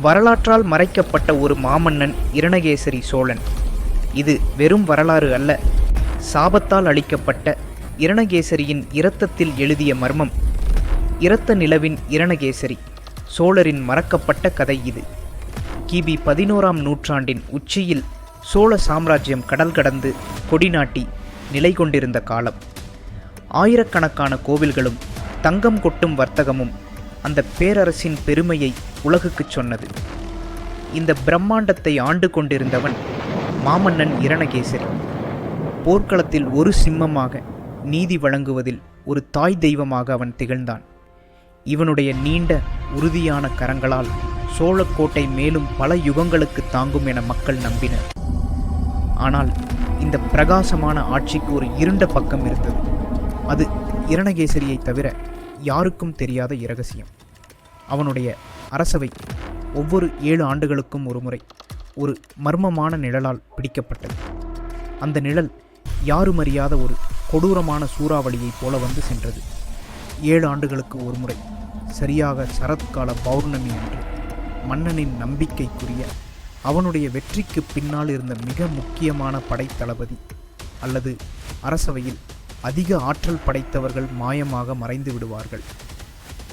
வரலாற்றால் மறைக்கப்பட்ட ஒரு மாமன்னன் இரணகேசரி சோழன். இது வெறும் வரலாறு அல்ல. சாபத்தால் அளிக்கப்பட்ட இரணகேசரியின் இரத்தத்தில் எழுதிய மர்மம். இரத்த நிலவின் இரணகேசரி சோழரின் மறக்கப்பட்ட கதை இது. கிபி பதினோராம் நூற்றாண்டின் உச்சியில் சோழ சாம்ராஜ்யம் கடல் கடந்து கொடிநாட்டி நிலை கொண்டிருந்த காலம். ஆயிரக்கணக்கான கோவில்களும் தங்கம் கொட்டும் வர்த்தகமும் அந்த பேரரசின் பெருமையை உலகுக்குச் சொன்னது. இந்த பிரம்மாண்டத்தை ஆண்டு கொண்டிருந்தவன் மாமன்னன் இரணகேசரி. போர்க்களத்தில் ஒரு சிம்மமாக நீதி வழங்குவதில் ஒரு தாய் தெய்வமாக அவன் திகழ்ந்தான். இவனுடைய நீண்ட உறுதியான கரங்களால் சோழக்கோட்டை மேலும் பல யுகங்களுக்கு தாங்கும் என மக்கள் நம்பினர். ஆனால் இந்த பிரகாசமான ஆட்சிக்கு ஒரு இருண்ட பக்கம் இருந்தது. அது இரணகேசரியை தவிர யாருக்கும் தெரியாத இரகசியம். அவனுடைய அரசவை ஒவ்வொரு ஏழு ஆண்டுகளுக்கும் ஒருமுறை ஒரு மர்மமான நிழலால் பிடிக்கப்பட்டது. அந்த நிழல் யாரும் அறியாத ஒரு கொடூரமான சூறாவளியைப் போல வந்து சென்றது. ஏழு ஆண்டுகளுக்கு ஒருமுறை சரியாக சரத்கால பௌர்ணமி அன்று மன்னனின் நம்பிக்கைக்குரிய அவனுடைய வெற்றிக்கு பின்னால் இருந்த மிக முக்கியமான படைத்தளபதி அல்லது அரசவையில் அதிக ஆற்றல் படைத்தவர்கள் மாயமாக மறைந்து விடுவார்கள்.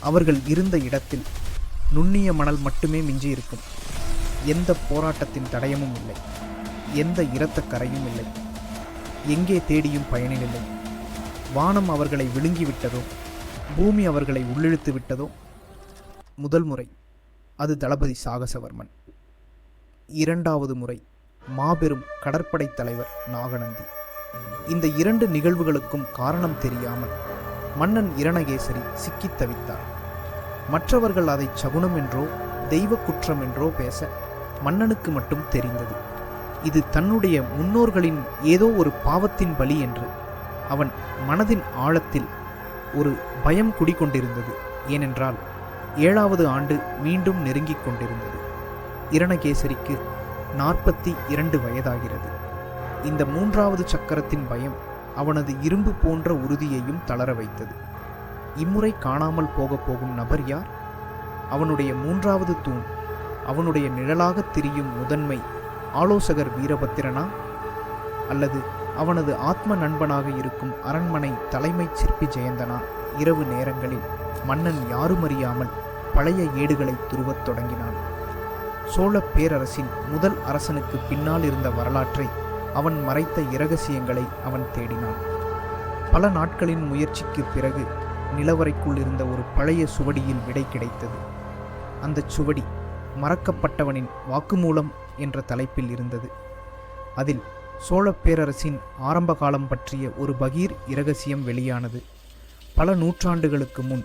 அவர்கள் இருந்த இடத்தில் நுண்ணிய மணல் மட்டுமே மிஞ்சியிருக்கும். எந்த போராட்டத்தின் தடயமும் இல்லை. எந்த இரத்த கரையும் இல்லை. எங்கே தேடியும் பயனில்லை வானம் அவர்களை விழுங்கிவிட்டதோ பூமி அவர்களை உள்ளிழுத்து விட்டதோ? முதல் முறை அது தளபதி சாகசவர்மன். இரண்டாவது முறை மாபெரும் கடற்படை தலைவர் நாகநந்தி. இந்த இரண்டு நிகழ்வுகளுக்கும் காரணம் தெரியாமல் மன்னன் இரணகேசரி சிக்கித் தவித்தார். மற்றவர்கள் அதை சகுனம் என்றோ தெய்வ குற்றம் என்றோ பேச மன்னனுக்கு மட்டும் தெரிந்தது. இது தன்னுடைய முன்னோர்களின் ஏதோ ஒரு பாவத்தின் பலி என்று அவன் மனதின் ஆழத்தில் ஒரு பயம் குடிகொண்டிருந்தது. ஏனென்றால் ஏழாவது ஆண்டு மீண்டும் நெருங்கிக் கொண்டிருந்தது. இரணகேசரிக்கு நாற்பத்தி இரண்டு வயதாகிறது. இந்த மூன்றாவது சக்கரத்தின் பயம் அவனது இரும்பு போன்ற உறுதியையும் தளர வைத்தது. இம்முறை காணாமல் போகப் போகும் நபர் யார்? அவனுடைய மூன்றாவது தூண் அவனுடைய நிழலாகத் திரியும் முதன்மை ஆலோசகர் வீரபத்திரனா? அல்லது அவனது ஆத்ம நண்பனாக இருக்கும் அரண்மனை தலைமைச் சிற்பி ஜெயந்தனா? இரவு நேரங்களில் மன்னன் யாருமறியாமல் பழைய ஏடுகளை துருவத் தொடங்கினான். சோழப் பேரரசின் முதல் அரசனுக்கு பின்னால் இருந்த வரலாற்றை அவன் மறைத்த இரகசியங்களை அவன் தேடினான். பல நாட்களின் முயற்சிக்கு பிறகு நிலவரைக்குள் இருந்த ஒரு பழைய சுவடியில் விடை கிடைத்தது. அந்தச் சுவடி மறக்கப்பட்டவனின் வாக்குமூலம் என்ற தலைப்பில் இருந்தது. அதில் சோழப் பேரரசின் ஆரம்ப காலம் பற்றிய ஒரு பகீர் இரகசியம் வெளியானது. பல நூற்றாண்டுகளுக்கு முன்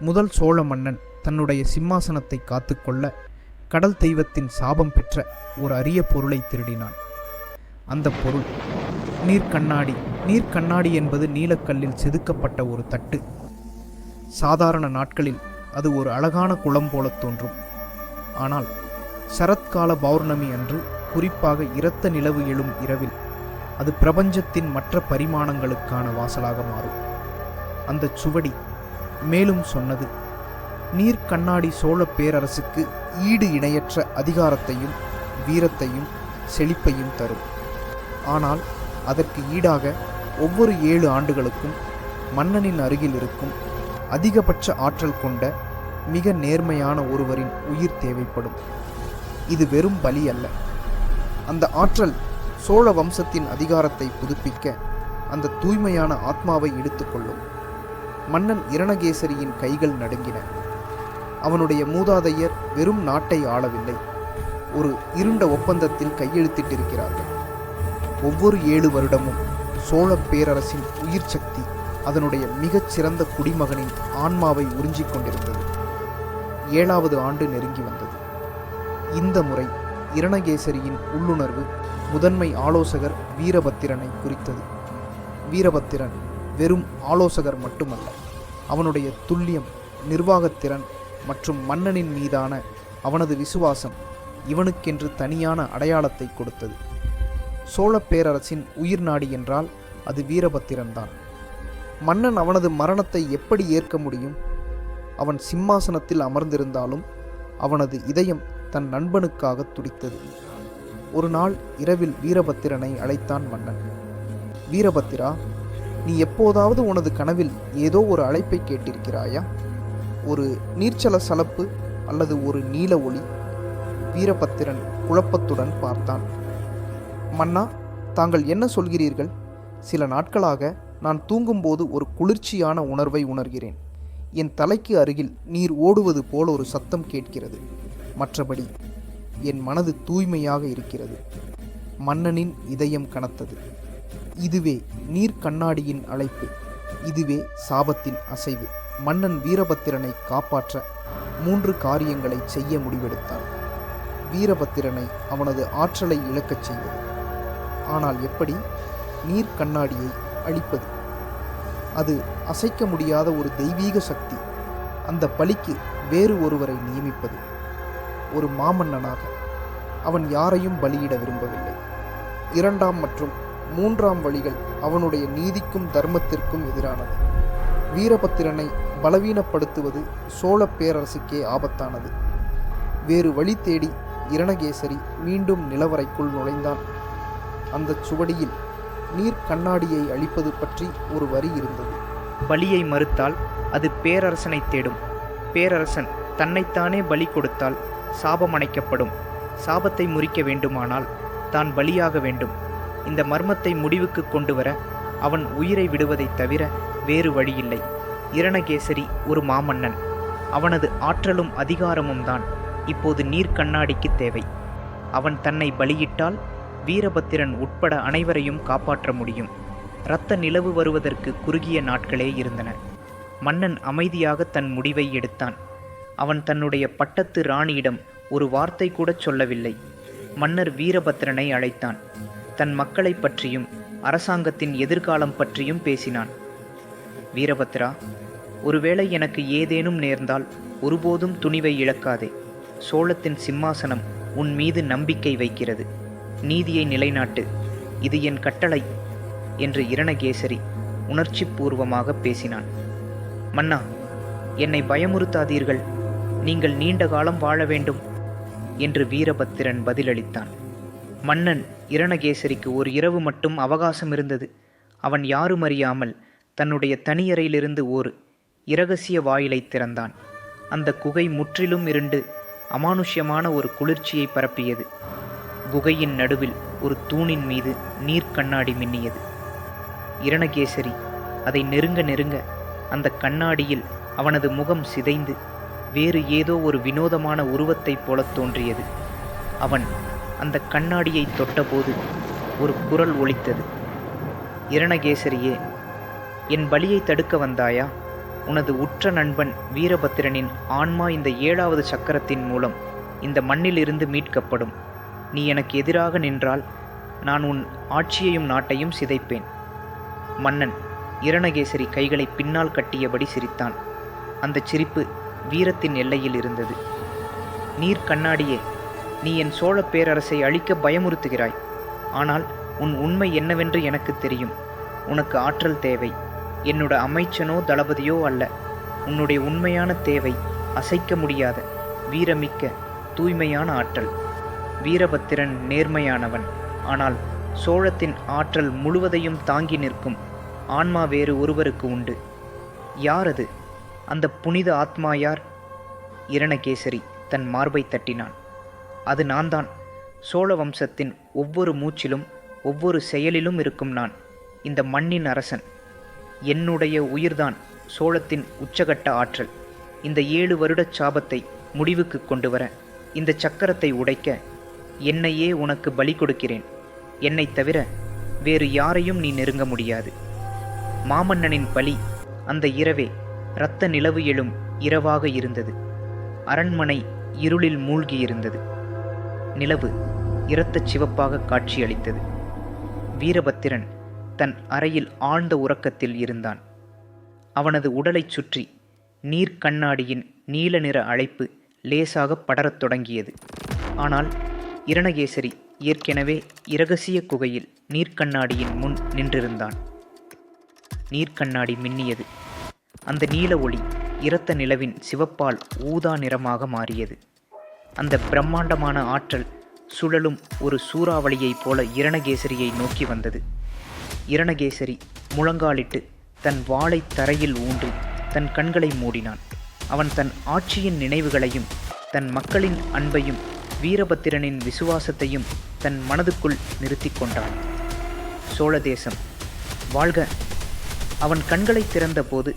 முதல் சோழ மன்னன் தன்னுடைய சிம்மாசனத்தை காத்துக்கொள்ள கடல் தெய்வத்தின் சாபம் பெற்ற ஒரு அரிய பொருளை திருடினான். அந்த பொருள். நீர்க்கண்ணாடி நீர்க்கண்ணாடி என்பது நீலக்கல்லில் செதுக்கப்பட்ட ஒரு தட்டு. சாதாரண நாட்களில் அது ஒரு அழகான குளம் போலத் தோன்றும். ஆனால் சரத்கால பௌர்ணமி அன்று குறிப்பாக இரத்த நிலவு எழும் இரவில் அது பிரபஞ்சத்தின் மற்ற பரிமாணங்களுக்கான வாசலாக மாறும். அந்த சுவடி மேலும் சொன்னது நீர் கண்ணாடி சோழ பேரரசுக்கு ஈடு இணையற்ற அதிகாரத்தையும் வீரத்தையும் செழிப்பையும் தரும். ஆனால் அதற்கு ஈடாக ஒவ்வொரு ஏழு ஆண்டுகளுக்கும் மன்னனின் அருகில் இருக்கும் அதிகபட்ச ஆற்றல் கொண்ட மிக நேர்மையான ஒருவரின் உயிர் தேவைப்படும். இது வெறும் பலி அல்ல. அந்த ஆற்றல் சோழ வம்சத்தின் அதிகாரத்தை புதுப்பிக்க அந்த தூய்மையான ஆத்மாவை எடுத்துக்கொள்ளும் மன்னன் இரணகேசரியின் கைகள் நடுங்கின. அவனுடைய மூதாதையர் வெறும் நாட்டை ஆளவில்லை. ஒரு இருண்ட ஒப்பந்தத்தில் கையெழுத்திட்டிருக்கிறார்கள். ஒவ்வொரு ஏழு வருடமும் சோழ பேரரசின் உயிர் சக்தி அதனுடைய மிகச்சிறந்த குடிமகனின் ஆன்மாவை உறிஞ்சிக் கொண்டிருந்தது. ஏழாவது ஆண்டு நெருங்கி வந்தது. இந்த முறை இரணகேசரியின் உள்ளுணர்வு முதன்மை ஆலோசகர் வீரபத்திரனை குறித்தது. வீரபத்திரன் வெறும் ஆலோசகர் மட்டுமல்ல அவனுடைய துல்லியம் நிர்வாகத்திறன் மற்றும் மன்னனின் மீதான அவனது விசுவாசம் இவனுக்கென்று தனியான அடையாளத்தை கொடுத்தது. சோழப் பேரரசின் உயிர் நாடி என்றால் அது வீரபத்திரன்தான் மன்னன் அவனது மரணத்தை எப்படி ஏற்க முடியும்? அவன் சிம்மாசனத்தில் அமர்ந்திருந்தாலும் அவனது இதயம் தன் நண்பனுக்காக துடித்தது. ஒரு நாள் இரவில் வீரபத்திரனை அழைத்தான் மன்னன். வீரபத்திரா நீ எப்போதாவது உனது கனவில் ஏதோ ஒரு அழைப்பை கேட்டிருக்கிறாயா? ஒரு நீர்ச்சல சலப்பு அல்லது ஒரு நீல ஒளி? வீரபத்திரன் குழப்பத்துடன் பார்த்தான். மன்னா தாங்கள் என்ன சொல்கிறீர்கள்? சில நாட்களாக நான் தூங்கும்போது ஒரு குளிர்ச்சியான உணர்வை உணர்கிறேன். என் தலைக்கு அருகில் நீர் ஓடுவது போல் ஒரு சத்தம் கேட்கிறது. மற்றபடி என் மனது தூய்மையாக இருக்கிறது. மன்னனின் இதயம் கனத்தது. இதுவே நீர் கண்ணாடியின் அழைப்பு. இதுவே சாபத்தின் அசைவு. மன்னன் வீரபத்திரனை காப்பாற்ற மூன்று காரியங்களை செய்ய முடிவெடுத்தான். வீரபத்திரனை அவனது ஆற்றலை இழக்கச் செய்வது. ஆனால் எப்படி? நீர் கண்ணாடியை அழிப்பது? அது அசைக்க முடியாத ஒரு தெய்வீக சக்தி. அந்த பலிக்கு வேறு ஒருவரை நியமிப்பது. ஒரு மாமன்னனாக அவன் யாரையும் பலியிட விரும்பவில்லை. இரண்டாம் மற்றும் மூன்றாம் வழிகள் அவனுடைய நீதிக்கும் தர்மத்திற்கும் எதிரானது. வீரபத்திரனை பலவீனப்படுத்துவது சோழ பேரரசுக்கே ஆபத்தானது. வேறு வழி தேடி இரணகேசரி மீண்டும் நிலவரைக்குள் நுழைந்தான். அந்தச் சுவடியில் நீர் கண்ணாடியை அழிப்பது பற்றி ஒரு வரி இருந்தது. பலியை மறுத்தால் அது பேரரசனை தேடும். பேரரசன் தன்னைத்தானே பலி கொடுத்தால் சாபம் அணைக்கப்படும். சாபத்தை முறிக்க வேண்டுமானால் தான் பலியாக வேண்டும். இந்த மர்மத்தை முடிவுக்கு கொண்டு வர அவன் உயிரை விடுவதைத் தவிர வேறு வழியில்லை. இரணகேசரி ஒரு மாமன்னன். அவனது ஆற்றலும் அதிகாரமும் தான் இப்போது நீர் கண்ணாடிக்கு தேவை. அவன் தன்னை பலியிட்டால் வீரபத்திரன் உட்பட அனைவரையும் காப்பாற்ற முடியும். இரத்த நிலவு வருவதற்கு குறுகிய நாட்களே இருந்தன. மன்னன் அமைதியாக தன் முடிவை எடுத்தான். அவன் தன்னுடைய பட்டத்து ராணியிடம் ஒரு வார்த்தை கூட சொல்லவில்லை. மன்னர் வீரபத்திரனை அழைத்தான். தன் மக்களைப் பற்றியும் அரசாங்கத்தின் எதிர்காலம் பற்றியும் பேசினான். வீரபத்ரா ஒருவேளை எனக்கு ஏதேனும் நேர்ந்தால் ஒருபோதும் துணிவை இழக்காதே. சோழத்தின் சிம்மாசனம் உன் மீது நம்பிக்கை வைக்கிறது. நீதியை நிலைநாட்டு. இது என் கட்டளை என்று இரணகேசரி உணர்ச்சிபூர்வமாக பேசினான். மன்னா என்னை பயமுறுத்தாதீர்கள். நீங்கள் நீண்ட காலம் வாழ வேண்டும் என்று வீரபத்திரன் பதிலளித்தான். மன்னன் இரணகேசரிக்கு ஒரு இரவு மட்டும் அவகாசம் இருந்தது. அவன் யாரும் அறியாமல் தன்னுடைய தனியறையிலிருந்து ஓர் இரகசிய வாயிலை திறந்தான். அந்த குகை முற்றிலும் இருண்டு அமானுஷ்யமான ஒரு குளிர்ச்சியை பரப்பியது. குகையின் நடுவில் ஒரு தூணின் மீது நீர் கண்ணாடி மின்னியது. இரணகேசரி அதை நெருங்க நெருங்க அந்த கண்ணாடியில் அவனது முகம் சிதைந்து வேறு ஏதோ ஒரு வினோதமான உருவத்தைப் போலத் தோன்றியது. அவன் அந்த கண்ணாடியை தொட்டபோது ஒரு குரல் ஒலித்தது. இரணகேசரியே என் பலியை தடுக்க வந்தாயா? உனது உற்ற நண்பன் வீரபத்திரனின் ஆன்மா இந்த ஏழாவது சக்கரத்தின் மூலம் இந்த மண்ணிலிருந்து மீட்கப்படும். நீ எனக்கு எதிராக நின்றால் நான் உன் ஆட்சியையும் நாட்டையும் சிதைப்பேன். மன்னன் இரணகேசரி கைகளை பின்னால் கட்டியபடி சிரித்தான். அந்த சிரிப்பு வீரத்தின் எல்லையில் இருந்தது. நீர் கண்ணாடியே நீ என் சோழ பேரரசை அழிக்க பயமுறுத்துகிறாய். ஆனால் உன் உண்மை என்னவென்று எனக்கு தெரியும். உனக்கு ஆற்றல் தேவை. என்னோட அமைச்சனோ தளபதியோ அல்ல. உன்னுடைய உண்மையான தேவை அசைக்க முடியாத வீரமிக்க தூய்மையான ஆற்றல். வீரபத்திரன் நேர்மையானவன். ஆனால் சோழத்தின் ஆற்றல் முழுவதையும் தாங்கி நிற்கும் ஆன்மா வேறு ஒருவருக்கு உண்டு. யார் அது? அந்த புனித ஆத்மா யார்? இரணகேசரி தன் மார்பை தட்டினான். அது நான்தான். சோழ வம்சத்தின் ஒவ்வொரு மூச்சிலும் ஒவ்வொரு செயலிலும் இருக்கும் நான் இந்த மண்ணின் அரசன். என்னுடைய உயிர்தான் சோழத்தின் உச்சகட்ட ஆற்றல். இந்த ஏழு வருடச் சாபத்தை முடிவுக்கு கொண்டு வர இந்த சக்கரத்தை உடைக்க என்னையே உனக்கு பலி கொடுக்கிறேன். என்னைத் தவிர வேறு யாரையும் நீ நெருங்க முடியாது. மாமன்னனின் பலி அந்த இரவே இரத்த நிலவு எழும் இரவாக இருந்தது. அரண்மனை இருளில் மூழ்கியிருந்தது. நிலவு இரத்தச் சிவப்பாக காட்சியளித்தது. வீரபத்திரன் தன் அறையில் ஆழ்ந்த உறக்கத்தில் இருந்தான். அவனது உடலைச் சுற்றி நீர்க்கண்ணாடியின் நீல நிற அழைப்பு லேசாக படரத் தொடங்கியது. ஆனால் இரணகேசரி ஏற்கனவே இரகசிய குகையில் நீர்க்கண்ணாடியின் முன் நின்றிருந்தான். நீர்க்கண்ணாடி மின்னியது. அந்த நீல ஒளி இரத்த நிலவின் சிவப்பால் ஊதா நிறமாக மாறியது. அந்த பிரம்மாண்டமான ஆற்றல் சுழலும் ஒரு சூறாவளியைப் போல இரணகேசரியை நோக்கி வந்தது. இரணகேசரி முழங்காலிட்டு தன் வாளை தரையில் ஊன்றி தன் கண்களை மூடினான். அவன் தன் ஆட்சியின் நினைவுகளையும் தன் மக்களின் அன்பையும் வீரபத்திரனின் விசுவாசத்தையும் தன் மனதுக்குள் நிறுத்தி கொண்டான். சோழ தேசம். வாழ்க. அவன் கண்களை திறந்தபோது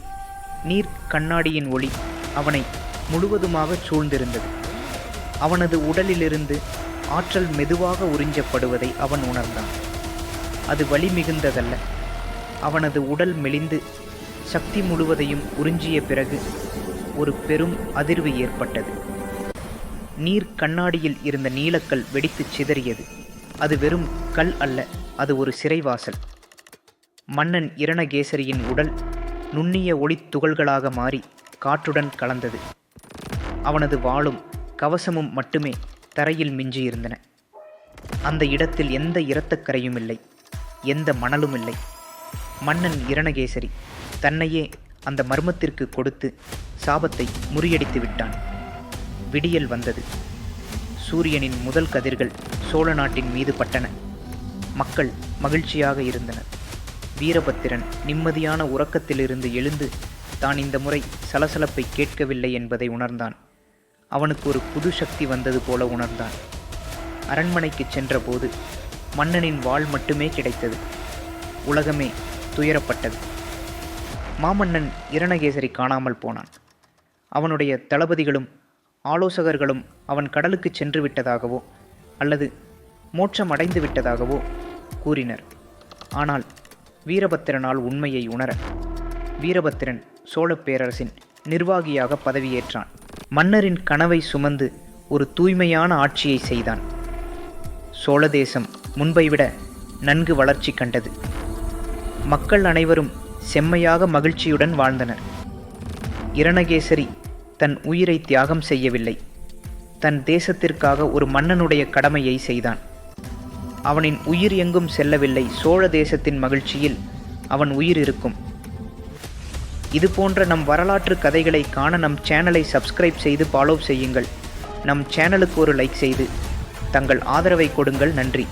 நீர் கண்ணாடியின் ஒளி அவனை முழுவதுமாக சூழ்ந்திருந்தது. அவனது உடலிலிருந்து ஆற்றல் மெதுவாக உறிஞ்சப்படுவதை அவன் உணர்ந்தான். அது வலி மிகுந்ததல்ல. அவனது உடல் மெலிந்து சக்தி முழுவதையும் உறிஞ்சிய பிறகு ஒரு பெரும் அதிர்வு ஏற்பட்டது. நீர் கண்ணாடியில் இருந்த நீலக்கல் வெடித்துச் சிதறியது. அது வெறும் கல் அல்ல அது ஒரு சிறைவாசல். மன்னன் இரணகேசரியின் உடல் நுண்ணிய ஒளித் துகள்களாக மாறி காற்றுடன் கலந்தது. அவனது வாளும் கவசமும் மட்டுமே தரையில் மிஞ்சியிருந்தன. அந்த இடத்தில் எந்த இரத்தக்கரையும் இல்லை எந்த மணலும் இல்லை மன்னன் இரணகேசரி தன்னையே அந்த மர்மத்திற்கு கொடுத்து சாபத்தை முறியடித்து விட்டான் விடியல் வந்தது. சூரியனின் முதல் கதிர்கள் சோழ நாட்டின் மீது பட்டன. மக்கள் மகிழ்ச்சியாக இருந்தனர். வீரபத்திரன் நிம்மதியான உறக்கத்திலிருந்து எழுந்து தான் இந்த முறை சலசலப்பை கேட்கவில்லை என்பதை உணர்ந்தான். அவனுக்கு ஒரு புது சக்தி வந்தது போல உணர்ந்தான். அரண்மனைக்கு சென்றபோது மன்னனின் வாள் மட்டுமே கிடைத்தது. உலகமே துயரப்பட்டது. மாமன்னன் இரணகேசரி காணாமல் போனான். அவனுடைய தளபதிகளும் ஆலோசகர்களும் அவன் கடலுக்கு சென்று விட்டதாகவோ அல்லது மோட்சம் அடைந்து விட்டதாகவோ கூறினர். ஆனால் வீரபத்திரனால் உண்மையை உணர வீரபத்திரன் சோழப் பேரரசின் நிர்வாகியாக பதவியேற்றான். மன்னரின் கனவை சுமந்து ஒரு தூய்மையான ஆட்சியை செய்தான். சோழ தேசம் முன்பை விட நன்கு வளர்ச்சி கண்டது. மக்கள் அனைவரும் செம்மையாக மகிழ்ச்சியுடன் வாழ்ந்தனர். இரணகேசரி தன் உயிரை தியாகம் செய்யவில்லை. தன் தேசத்திற்காக ஒரு மன்னனுடைய கடமையை செய்தான். அவனின் உயிர் எங்கும் செல்லவில்லை. சோழ தேசத்தின் மகிழ்ச்சியில் அவன் உயிர் இருக்கும் இது போன்ற நம் வரலாற்று கதைகளை காண நம் சேனலை சப்ஸ்கிரைப் செய்து ஃபாலோ செய்யுங்கள். நம் சேனலுக்கு ஒரு லைக் செய்து தங்கள் ஆதரவை கொடுங்கள். நன்றி.